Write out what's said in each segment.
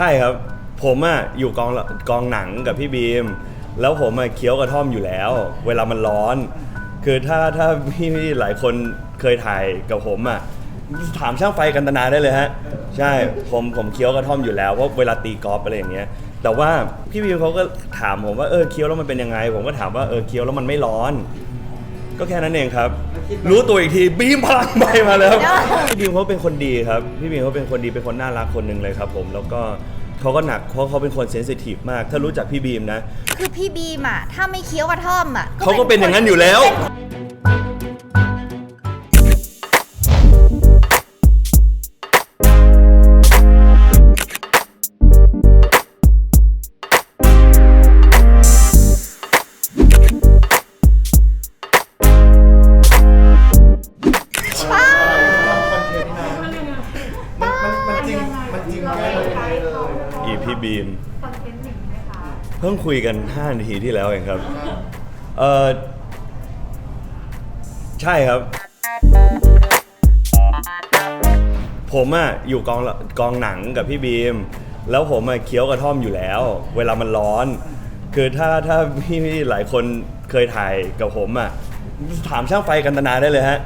ช่ครับ ผมอะอยู่กองละกองหนังกับพี่บีม แล้วผมอะเคี้ยวกระท่อมอยู่แล้ว เวลามันร้อน คือถ้าถ้าพี่หลายคนเคยถ่ายกับผมอะถามช่างไฟกันตนาได้เลยฮะ ใช่ผมผมเคี้ยวกระท่อมอยู่แล้วเพราะเวลาตีกอล์ฟอะไรอย่างเงี้ย แต่ว่าพี่บีมเขาก็ถามผมว่าเออเคี้ยวแล้วมันเป็นยังไง ผมก็ถามว่าเออเคี้ยวแล้วมันไม่ร้อน ก็แค่นั้นเองครับ รู้ตัวอีกทีบีมพลังใบมาแล้วพี่บีมเขาเป็นคนดีครับพี่บีมเขาเป็นคนดีเป็นคนน่ารักคนหนึ่งเลยครับ ผมแล้วก็เขาก็หนักเพราะเขาเป็นคนเซนซิทีฟมาก ถ้ารู้จักพี่บีมนะ คือพี่บีมอะถ้าไม่เคี้ยวกระท่อมอะเขาก็เป็นอย่างนั้นอยู่แล้ว พี่บีมเพิ่งคุยกัน 5 นาทีที่แล้วเองครับ เออใช่ครับ ผมอะอยู่กองละกองหนังกับพี่บีม แล้วผมอะเคี้ยวกระท่อมอยู่แล้ว เวลามันร้อน คือถ้าถ้าพี่หลายคนเคยถ่ายกับผมอะถามช่างไฟกันตนาได้เลยฮะ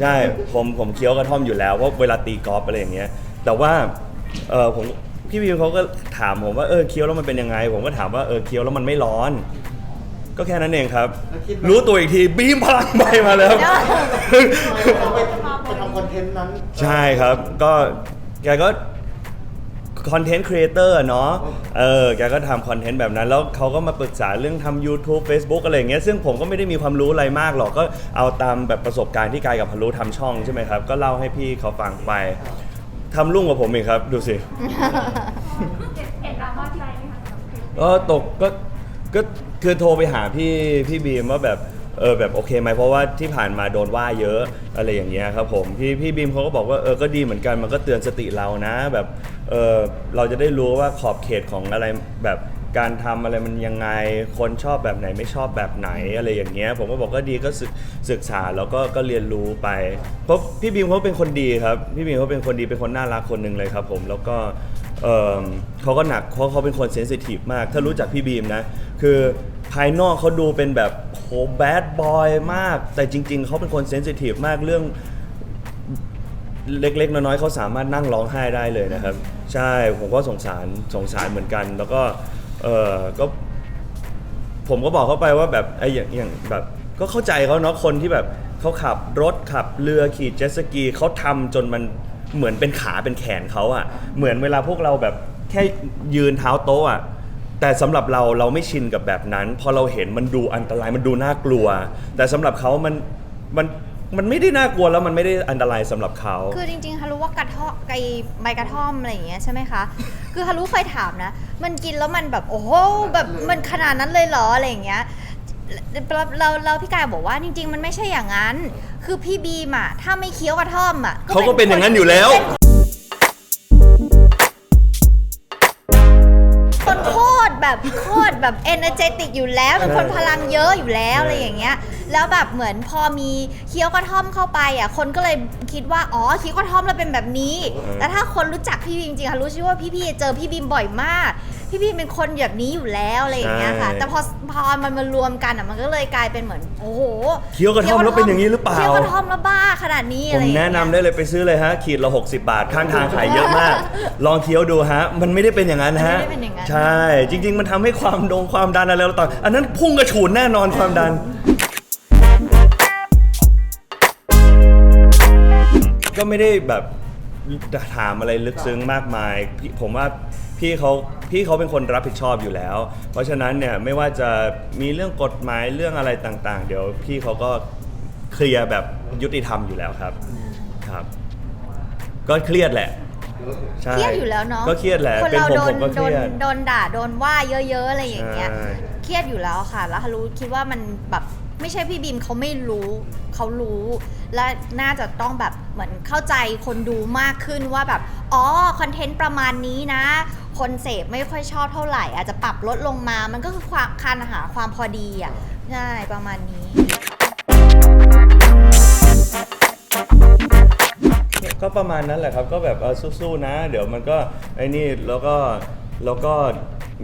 ใช่ ผมผมเคี้ยวกระท่อมอยู่แล้วเพราะเวลาตีกอล์ฟอะไรอย่างเงี้ย แต่ว่าเออผม พี่บีมเขาก็ถามผมว่าเออเคี้ยวแล้วมันเป็นยังไง ผมก็ถามว่าเออเคี้ยวแล้วมันไม่ร้อน ก็แค่นั้นเองครับรู้ตัวอีกทีบีมพลังใบมาแล้วเขาไปไปทำคอนเทนต์นั้น ใช่ครับ ก็แกก็คอนเทนต์ครีเอเตอร์เนาะ เออ แกก็ทำคอนเทนต์แบบนั้น แล้วเขาก็มาปรึกษาเรื่องทำ YouTube Facebook อะไรอย่างเงี้ย ซึ่งผมก็ไม่ได้มีความรู้อะไรมากหรอก ก็เอาตามแบบประสบการณ์ที่กายกับพารุทำช่องใช่ไหมครับ ก็เล่าให้พี่เขาฟังไป ทำรุ่งกว่าผมอีกครับ ดูสิเห็นดราม่าใจไหมคะก็ตกก็ก็คือโทรไปหาพี่พี่บีมว่าแบบเออแบบโอเคไหมเพราะว่าที่ผ่านมาโดนว่าเยอะอะไรอย่างเงี้ยครับผมพี่พี่บีมเขาก็บอกว่าเออก็ดีเหมือนกันมันก็เตือนสติเรานะ แบบเออเราจะได้รู้ว่าขอบเขตของอะไรแบบ การทำอะไรมันยังไงคนชอบแบบไหนไม่ชอบแบบไหนอะไรอย่างเงี้ย ผมก็บอกก็ดีก็ศึกศึกษาแล้วก็ก็เรียนรู้ไปเพราะพี่บีมเขาเป็นคนดีครับพี่บีมเขาเป็นคนดีเป็นคนน่ารักคนหนึ่งเลยครับ ผมแล้วก็เอ่อเขาก็หนักเพราะเขาเป็นคนเซนซิทีฟมาก ถ้ารู้จักพี่บีมนะคือภายนอกเขาดูเป็นแบบโหแบดบอยมาก แต่จริง ๆเขาเป็นคนเซนซิทีฟมากเรื่อง เล็กๆ น้อยๆเขาสามารถนั่งร้องไห้ได้เลยนะครับ ใช่ผมก็สงสารสงสารเหมือนกัน แล้วก็ เออก็ผมก็บอกเขาไปว่าแบบไอ้อย่างอย่างแบบก็เข้าใจเขาเนาะคนที่แบบเขาขับรถขับเรือขี่เจ็ตสกีเขาทำจนมันเหมือนเป็นขาเป็นแขนเขาอะเหมือนเวลาพวกเราแบบแค่ยืนเท้าโต๊ะอะ่ะแต่สำหรับเราเราไม่ชินกับแบบนั้น พอเราเห็นมันดูอันตรายมันดูน่ากลัว แต่สำหรับเขามันมัน มันไม่ได้น่ากลัวแล้วมันไม่ได้อันตรายสำหรับเขา คือจริงๆฮารุว่ากระท่อมไกใบกระท่อมอะไรอย่างเงี้ยใช่ไหมคะ คือฮารุเคยถามนะ มันกินแล้วมันแบบโอ้โหแบบมันขนาดนั้นเลยเหรออะไรอย่างเงี้ย เราเราเราพี่กายบอกว่าจริง ๆ มันไม่ใช่อย่างนั้น คือพี่บีมอะถ้าไม่เคี้ยวกระท่อมอะเขาก็เป็นอย่างนั้นอยู่แล้วคนโคตรแบบโคตรแบบเอเนอร์เจติกอยู่แล้วเป็นคนพลังเยอะอยู่แล้วอะไรอย่างเงี้ย แล้วแบบเหมือนพอมีเคี้ยวกระท่อมเข้าไปอะคนก็เลยคิดว่าอ๋อเคี้ยวกระท่อมแล้วเป็นแบบนี้เออแต่ถ้าคนรู้จักพี่บีมจริงๆค่ะรู้ใช่ว่าพี่พี่เจอพี่บีมบ่อยมาก พี่บีมเป็นคนแบบนี้อยู่แล้วอะไรอย่างเงี้ยค่ะแต่พอพอมันมารวมกันอะมันก็เลยกลายเป็นเหมือนโอ้โหเคี้ยวกระท่อมแล้วเป็นอย่างนี้หรือเปล่า เคี้ยวกระท่อมแล้วบ้าขนาดนี้ผอะไรมอย่างเงี้แนะย นำได้เลยไปซื้อเลยฮะ ขีดละ 60 บาท ข้างทางขายเยอะมาก ลองเคี้ยวดูฮะ มันไม่ได้เป็นอย่างนั้นฮะ มันไม่ได้เป็นอย่างนั้น ใช่ จริง ๆ มันทำให้ความดงความดันอะไรเราต่ออันนั้นพุ่งกระฉูดแน่นอนความดัน ก็ไม่ได้แบบถามอะไรลึกซึ้งมากมายพี่ผมว่าพี่เขาพี่เขาเป็นคนรับผิดชอบอยู่แล้ว เพราะฉะนั้นเนี่ยไม่ว่าจะมีเรื่องกฎหมายเรื่องอะไรต่างๆ เดี๋ยวพี่เขาก็เคลียร์แบบยุติธรรมอยู่แล้วครับครับ ก็เครียดแหละ ใช่เครียดอยู่แล้วเนาะก็เครียดแหละคนเป็นเราผมโดผนมก็เคโดนรียด โดนด่าโดนว่าเยอะๆอะไรอย่างเงี้ย ใช่ เครียดอยู่แล้วค่ะ แล้วฮารุคิดว่ามันแบบ ไม่ใช่พี่บีมเขาไม่รู้เขารู้ และน่าจะต้องแบบเหมือนเข้าใจคนดูมากขึ้นว่าแบบ อ๋อ คอนเทนต์ประมาณนี้นะ คนเสพไม่ค่อยชอบเท่าไหร่ อาจจะปรับลดลงมามันก็คือความการหาความพอดีอะใช่ประมาณนี้ ก็ประมาณนั้นแหละครับ ก็แบบเออสู้ๆนะ เดี๋ยวมันก็ไอ้นี่แล้วก็แล้วก็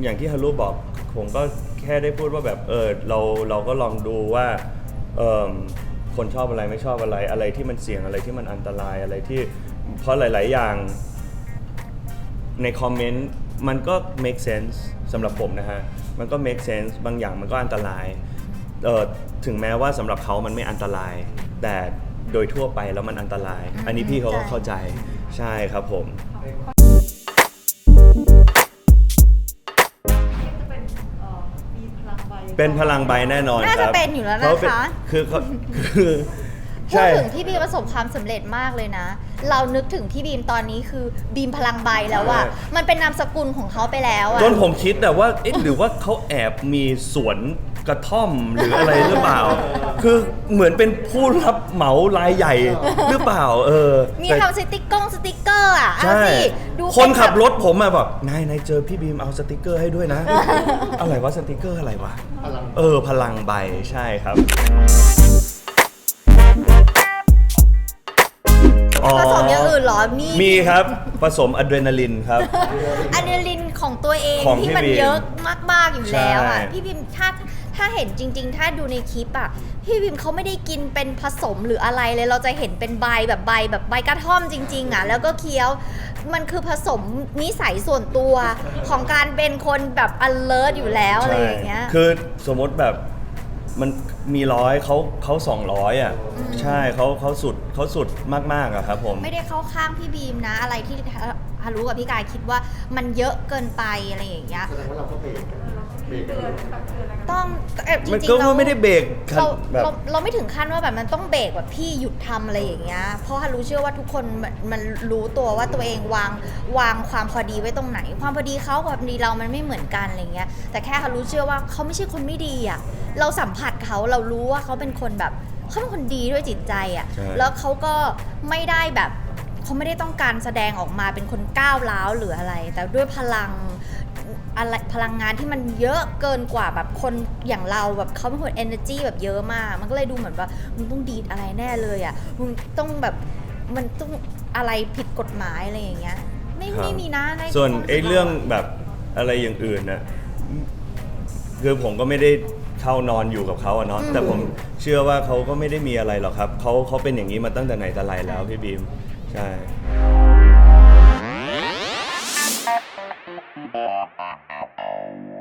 อย่างที่ฮารุบอกผมก็ แค่ได้พูดว่าแบบเออเราเราก็ลองดูว่าเออคนชอบอะไรไม่ชอบอะไรอะไรที่มันเสี่ยงอะไรที่มันอันตรายอะไรที่เพราะหลาย ๆ อย่างในคอมเมนต์มันก็ make sense สำหรับผมนะฮะ มันก็ make sense บางอย่างมันก็อันตรายเออถึงแม้ว่าสำหรับเขามันไม่อันตราย แต่โดยทั่วไปแล้วมันอันตราย อันนี้พี่เขาก็เข้าใจใช่ครับผม เป็นพลังใบแน่นอนครับน่าจะเป็นอยู่แล้วนะคะ เขาเป็คือเขาคือ พูดใช่ ถึงพี่บีมประสบความสำเร็จมากเลยนะ เรานึกถึงพี่บีมตอนนี้คือบีมพลังใบแล้วอะใช่มันเป็นนามสกุลของเขาไปแล้วอะ จนผมคิดแต่ว่าเอ๊ะหรือว่าเขาแอบมีสวน กระท่อมหรืออะไรหรือเปล่า คือเหมือนเป็นผู้รับเหมารายใหญ่หรือเปล่า เออมีแต่ทำสติ๊กเกอร์สติ๊กเกอร์อะเอาใช่สิดูคนขับเป็รถผมอะแบบนายนายเจอพี่บีมเอาสติกเกอร์ให้ด้วยนะ อะไรวะสติกเกอร์อะไรวะพลังเออ พลังใบใช่ครับอ๋อผสมอย่างอื่นเหรอมีมีครับผสมอะดรีนาลินครับ อะดรีนาลินของตัวเองของที่พี่มันบีมเยอะมากๆอยู่แล้วอะใช่ พี่บิมถ้า ถ้าเห็นจริง ๆ ถ้าดูในคลิปอะพี่บิมเขาไม่ได้กินเป็นผสมหรืออะไรเลย เราจะเห็นเป็นใบแบบใบแบบใบกระท่อมจริง ๆอะแล้วก็เคี้ยว มันคือผสมนิสัยส่วนตัวของการเป็นคนแบบ alert อยู่แล้วอะไรอย่างเงี้ยใช่คือสมมติแบบมันมีร้อยเขาเขาสองร้อยอะใช่เขาเขาสุดเขาสุดมากๆอะครับผม ไม่ได้เข้าข้างพี่บีมนะ อะไรที่ฮารุกับพี่กายคิดว่ามันเยอะเกินไปอะไรอย่างเงี้ยแสดงว่าเราก็เบรก เบรกกันเลยต้องเอ่อจมันริงก็ๆเราไม่ได้เบรกครับเราแบบ เราเราไม่ถึงขั้นว่าแบบมันต้องเบรกแบบพี่หยุดทำอะไรอย่างเงี้ย เพราะฮารู้เชื่อว่าทุกคนมันมันรู้ตัวว่าตัวเองวางวางความพอดีไว้ตรงไหน ความพอดีเขากับพอดีเรามันไม่เหมือนกันอะไรเงี้ย แต่แค่ฮารู้เชื่อว่าเขาไม่ใช่คนไม่ดีอะ เราสัมผัสเขาเรารู้ว่าเขาเป็นคนแบบเขาเป็นคนดีด้วยจิตใจอะ ใช่ แล้วเขาก็ไม่ได้แบบเขาไม่ได้ต้องการแสดงออกมาเป็นคนก้าวร้าวหรืออะไร แต่ด้วยพลัง อะไรพลังงานที่มันเยอะเกินกว่าแบบคนอย่างเราแบบเขาเป็นคน energy แบบเยอะมาก มันก็เลยดูเหมือนว่ามึงต้องดีดอะไรแน่เลยอะมึงต้องแบบมันต้องอะไรผิดกฎหมายอะไรอย่างเงี้ย ไม่ครับไม่มีนะในส่วนความรู้สึกไอ้เรื่องแบบอะไรอย่างอื่นน่ะคือผมก็ไม่ได้เข้านอนอยู่กับเขาอะเนาะแต่ผมเชื่อว่าเขาก็ไม่ได้มีอะไรหรอกครับเขาเขาเป็นอย่างนี้มาตั้งแต่ไหนแต่ไรแล้วพี่บีมใช่ Bye.